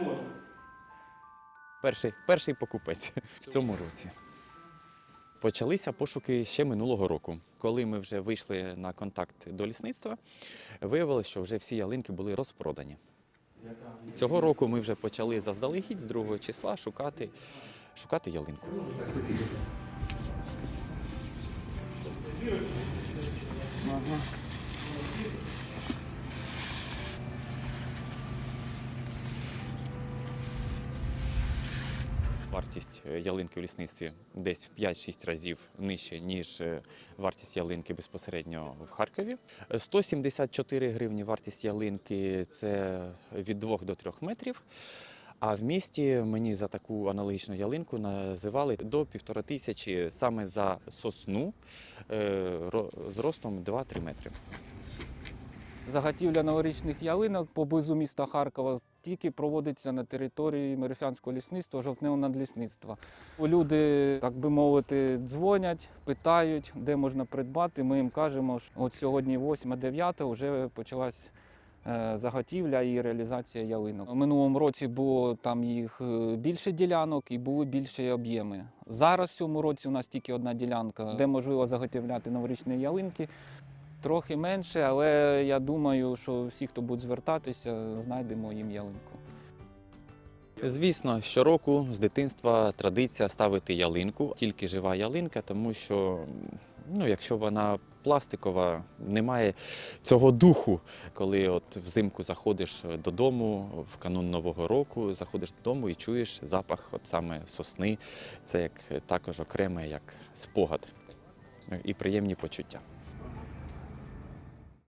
можна. Перший, перший покупець в цьому році. Почалися пошуки ще минулого року. Коли ми вже вийшли на контакт до лісництва, виявилося, що вже всі ялинки були розпродані. Цього року ми вже почали заздалегідь з 2 числа шукати, шукати ялинку. Вартість е, ялинки в лісництві десь в 5-6 разів нижче, ніж е, вартість ялинки безпосередньо в Харкові. Е, 174 гривні вартість ялинки це від 2 до 3 метрів. А в місті мені за таку аналогічну ялинку називали до півтора тисячі саме за сосну е, з ростом 2-3 метри. Заготівля новорічних ялинок поблизу міста Харкова тільки проводиться на території Мерефянського лісництва, жовтневого надлісництва. Люди, так би мовити, дзвонять, питають, де можна придбати. Ми їм кажемо, що от сьогодні 8-9 вже почалась е, заготівля і реалізація ялинок. У минулому році було там їх е, більше ділянок і були більші об'єми. Зараз в цьому році у нас тільки одна ділянка, де можливо заготовляти новорічні ялинки. Трохи менше, але я думаю, що всі, хто будуть звертатися, знайдемо їм ялинку. Звісно, щороку з дитинства традиція ставити ялинку, тільки жива ялинка, тому що ну, якщо вона пластикова, немає цього духу, коли от взимку заходиш додому в канун Нового року, заходиш додому і чуєш запах от саме сосни. Це як також окреме як спогад і приємні почуття.